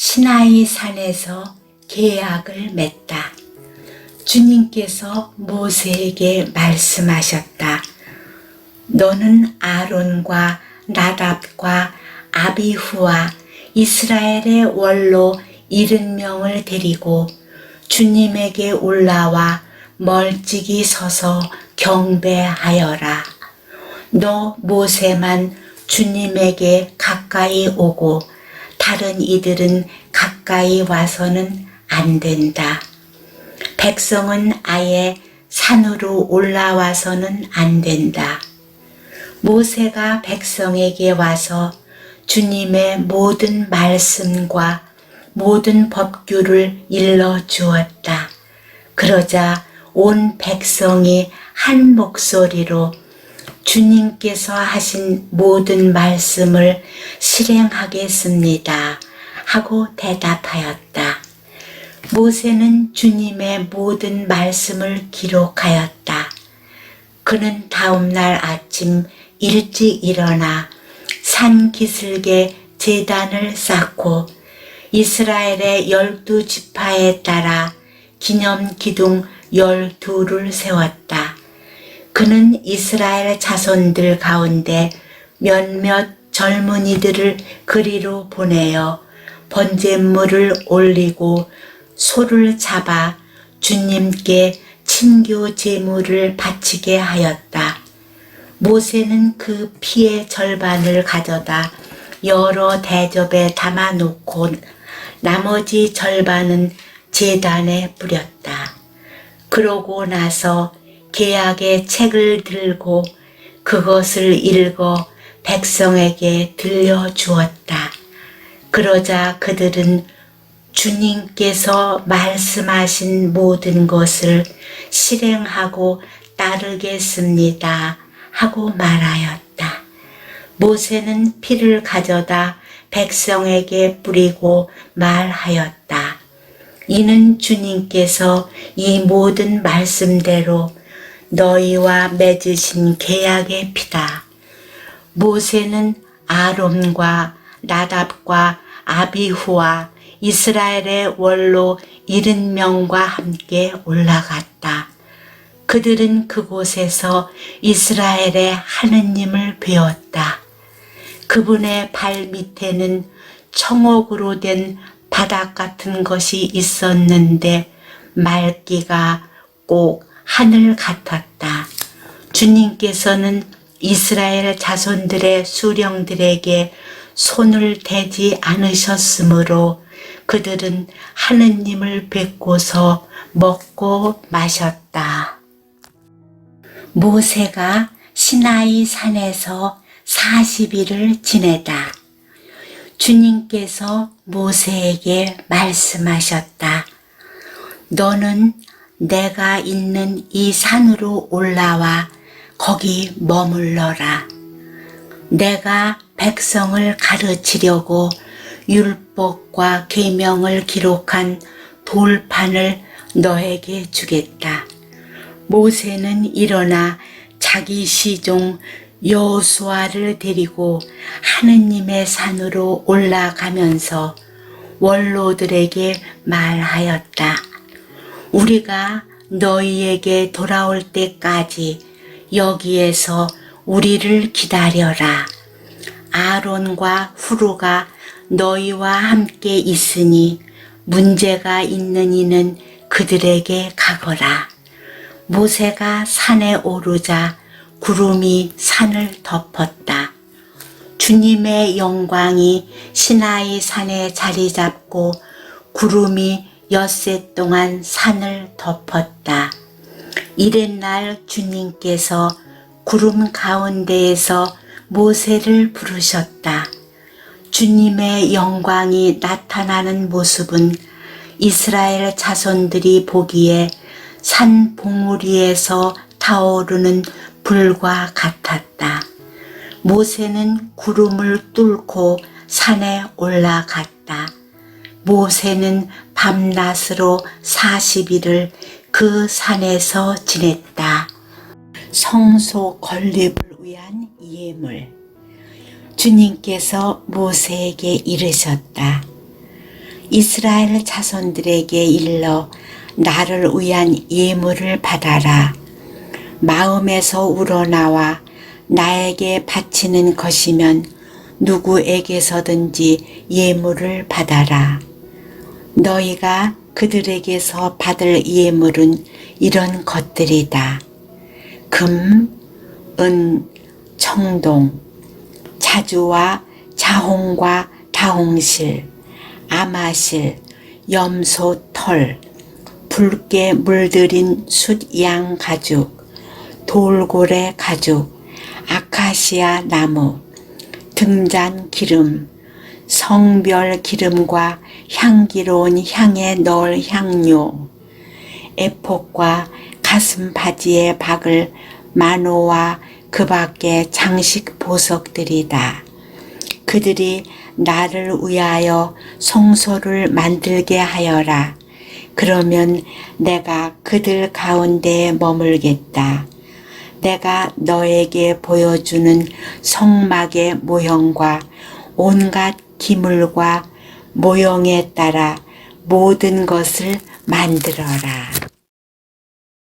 시나이 산에서 계약을 맺다. 주님께서 모세에게 말씀하셨다. 너는 아론과 나답과 아비후와 이스라엘의 원로 일흔 명을 데리고 주님에게 올라와 멀찍이 서서 경배하여라. 너 모세만 주님에게 가까이 오고 다른 이들은 가까이 와서는 안 된다. 백성은 아예 산으로 올라와서는 안 된다. 모세가 백성에게 와서 주님의 모든 말씀과 모든 법규를 일러 주었다. 그러자 온 백성이 한 목소리로 주님께서 하신 모든 말씀을 실행하겠습니다. 하고 대답하였다. 모세는 주님의 모든 말씀을 기록하였다. 그는 다음날 아침 일찍 일어나 산 기슭에 제단을 쌓고 이스라엘의 열두 지파에 따라 기념 기둥 열두를 세웠다. 그는 이스라엘 자손들 가운데 몇몇 젊은이들을 그리로 보내어 번제물을 올리고 소를 잡아 주님께 친교 제물을 바치게 하였다. 모세는 그 피의 절반을 가져다 여러 대접에 담아 놓고 나머지 절반은 제단에 뿌렸다. 그러고 나서 계약의 책을 들고 그것을 읽어 백성에게 들려주었다. 그러자 그들은 주님께서 말씀하신 모든 것을 실행하고 따르겠습니다. 하고 말하였다. 모세는 피를 가져다 백성에게 뿌리고 말하였다. 이는 주님께서 이 모든 말씀대로 너희와 맺으신 계약의 피다. 모세는 아론과 나답과 아비후와 이스라엘의 원로 일흔 명과 함께 올라갔다. 그들은 그곳에서 이스라엘의 하느님을 배웠다. 그분의 발 밑에는 청옥으로 된 바닥 같은 것이 있었는데 맑기가 꼭 하늘 같았다. 주님께서는 이스라엘 자손들의 수령들에게 손을 대지 않으셨으므로 그들은 하느님을 뵙고서 먹고 마셨다. 모세가 시나이 산에서 40일을 지내다. 주님께서 모세에게 말씀하셨다. 너는 내가 있는 이 산으로 올라와 거기 머물러라. 내가 백성을 가르치려고 율법과 계명을 기록한 돌판을 너에게 주겠다. 모세는 일어나 자기 시종 여호수아를 데리고 하느님의 산으로 올라가면서 원로들에게 말하였다. 우리가 너희에게 돌아올 때까지 여기에서 우리를 기다려라. 아론과 후루가 너희와 함께 있으니 문제가 있는 이는 그들에게 가거라. 모세가 산에 오르자 구름이 산을 덮었다. 주님의 영광이 시나이 산에 자리 잡고 구름이 엿새 동안 산을 덮었다. 이튿날 주님께서 구름 가운데에서 모세를 부르셨다. 주님의 영광이 나타나는 모습은 이스라엘 자손들이 보기에 산 봉우리에서 타오르는 불과 같았다. 모세는 구름을 뚫고 산에 올라갔다. 모세는 밤낮으로 40일을 그 산에서 지냈다. 성소 건립을 위한 예물. 주님께서 모세에게 이르셨다. 이스라엘 자손들에게 일러 나를 위한 예물을 받아라. 마음에서 우러나와 나에게 바치는 것이면 누구에게서든지 예물을 받아라. 너희가 그들에게서 받을 예물은 이런 것들이다. 금, 은, 청동, 자주와 자홍과 다홍실, 아마실, 염소 털, 붉게 물들인 숫양 가죽, 돌고래 가죽, 아카시아 나무, 등잔 기름, 성별 기름과 향기로운 향에 넣을 향료, 에폭과 가슴 바지에 박을 만호와 그 밖의 장식 보석들이다. 그들이 나를 위하여 성소를 만들게 하여라. 그러면 내가 그들 가운데에 머물겠다. 내가 너에게 보여주는 성막의 모형과 온갖 기물과 모형에 따라 모든 것을 만들어라.